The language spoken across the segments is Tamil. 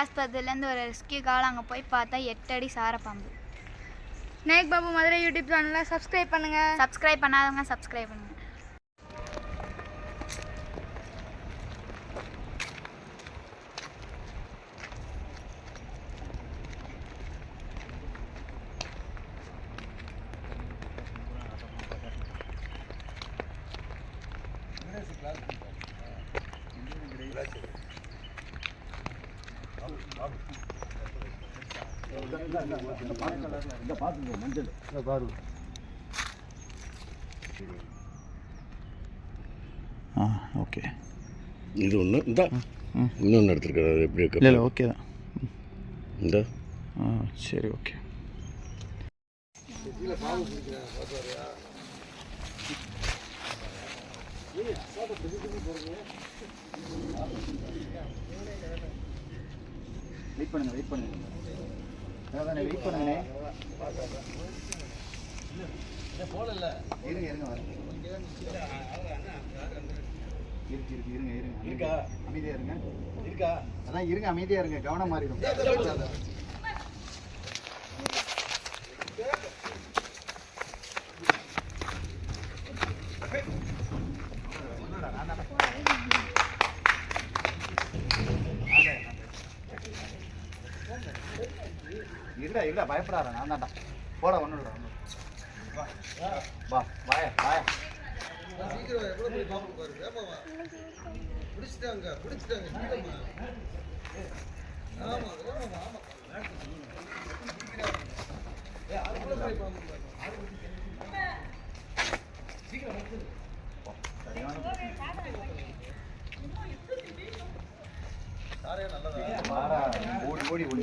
ஆஸ்பத்திரியிலேருந்து ஒரு ரெஸ்கியூக்காக அங்கே போய் பார்த்தா எட்டு அடி சாரப்பாம்பு. ஸ்னேக் பாபு மதுரை யூடியூப் சேனலை சப்ஸ்கிரைப் பண்ணுங்கள் சப்ஸ்கிரைப் பண்ணாதவங்க சப்ஸ்கிரைப் பண்ணுங்க. ஆ ஓகே. இது ஒன்று இந்த. இன்னொன்று எடுத்துருக்காரு எப்படி இல்லை இல்லை ஓகே தான். இந்த. ஆ சரி ஓகே. வெயிட் பண்ணுங்க வெயிட் பண்ணுங்க. அதான் வெயிட் பண்ணுங்க இருங்க இருங்க வரேன். இருக்கு இருக்கு இருங்க இருங்க. இருக்கா? அமைதியா இருங்க. இருக்கா? அதான் இருங்க அமைதியா இருங்க. கவனம் மாறிடும். இருடா இருடா பயப்படாத நான் தான்டா. போட ஒன்றும் இல்லை வா வாய வாய வாடா, ஓடி ஓடி ஓடி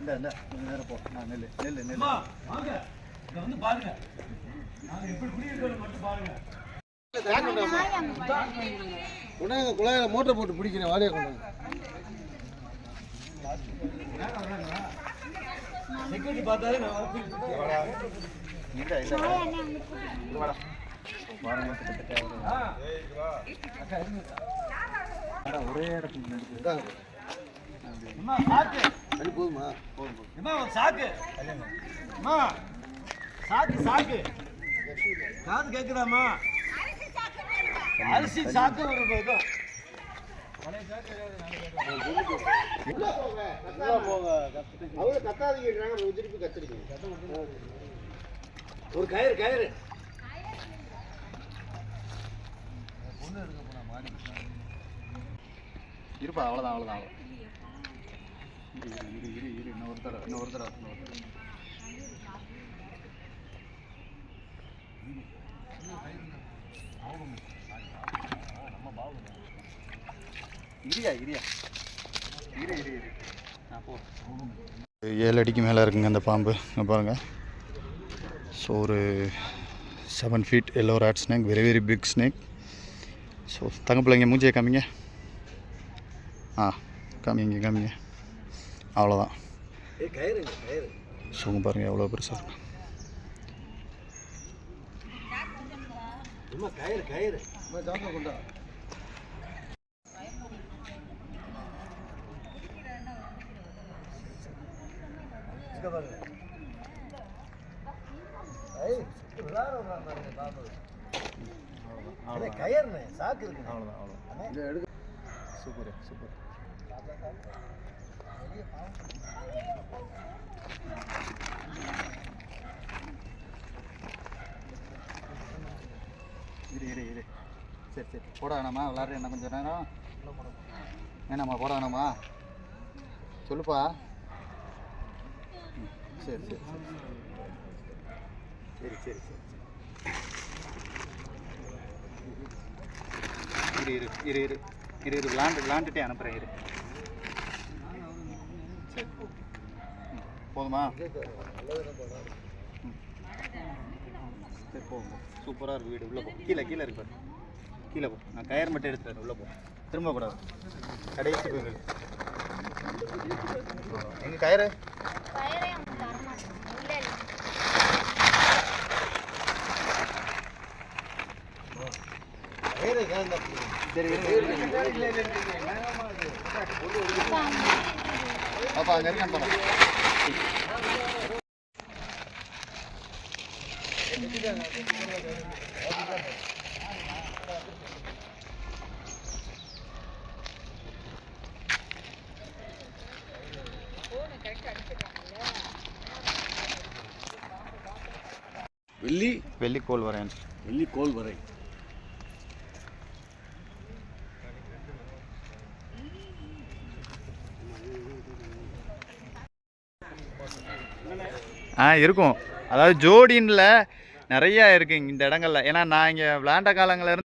இந்த இந்த கொஞ்ச நேரம் போ. நான் நெல்லு நெல்லு நெல்லு. கொண்டாங்க குழாயில மோட்டர் போட்டு பிடிக்கிறேன் வாரியா கொண்டாங்க. வாரம் கிட்டத்தட்ட அடா, ஒரே இடத்துல போதுமா சாக்கு அம்மா சாக்கு சாக்கு காது கேக்குதாம்மா அரிசி சாக்கு ஒரு இதுவும். திருப்பி ஒரு கயிறு கயிறு இருப்பா அவ்வளோதான் அவ்வளோதான் அவ்வளோ இரு இரு இரு தடவை தடவை தடவை. இரியா இரியா. இரு இரு இரு. ஏழு அடிக்கு மேலே இருக்குங்க அந்த பாம்பு. இங்கே பாருங்கள் ஸோ ஒரு seven feet yellow rat snake very very big snake so தங்க பிள்ளைங்க மூஞ்சியை காமிங்க. ஆ காமிங்க காமிங்க. அவ்வளோதான் இங்க பாருங்கள் எவ்வளோ பெருசாக இருக்கு. அம்மா கயிறு சாக்கு இருக்கு அவ்வளோதான் அவ்வளோதான் சூப்பர் சூப்பர். இரு இரு இரு. சரி சரி. போட வேணாமா விளாட்ற என்ன கொஞ்சம் நேரம்? வேணாமா போட வேணாமா சொல்லுப்பா. சரி சரி சரி. சரி சரி சரி. இரு இரு இரு இரு. இரு இரு விளாண்டு விளாண்டுட்டே அனுப்புகிறேன் இரு. போதுமா? சரி போ சூப்பராக இருக்கு வீடு. உள்ளே போ. கீழே கீழே இருக்கு பாரு. கீழே போ. நான் கயர் மட்டும் எடுத்துறேன் உள்ளே போ. திரும்ப கூடாது கடைசி போய் நில்லு. எங்க கயிறு? கயிறே அவங்க தரமாட்டாங்க இல்லை இல்லை. கயிறு கலந்தா சரி அப்பா அங்கே இருக்கான்னு போனோம் வெள்ளி வெள்ளிக்கோள் வரேன் வெள்ளி கோல் வரை ஆ இருக்கும். அதாவது ஜோடின்ல நிறையா இருக்குது இந்த இடங்கள்ல. ஏன்னா நான் இங்கே விளாண்ட காலங்களில் இருந்து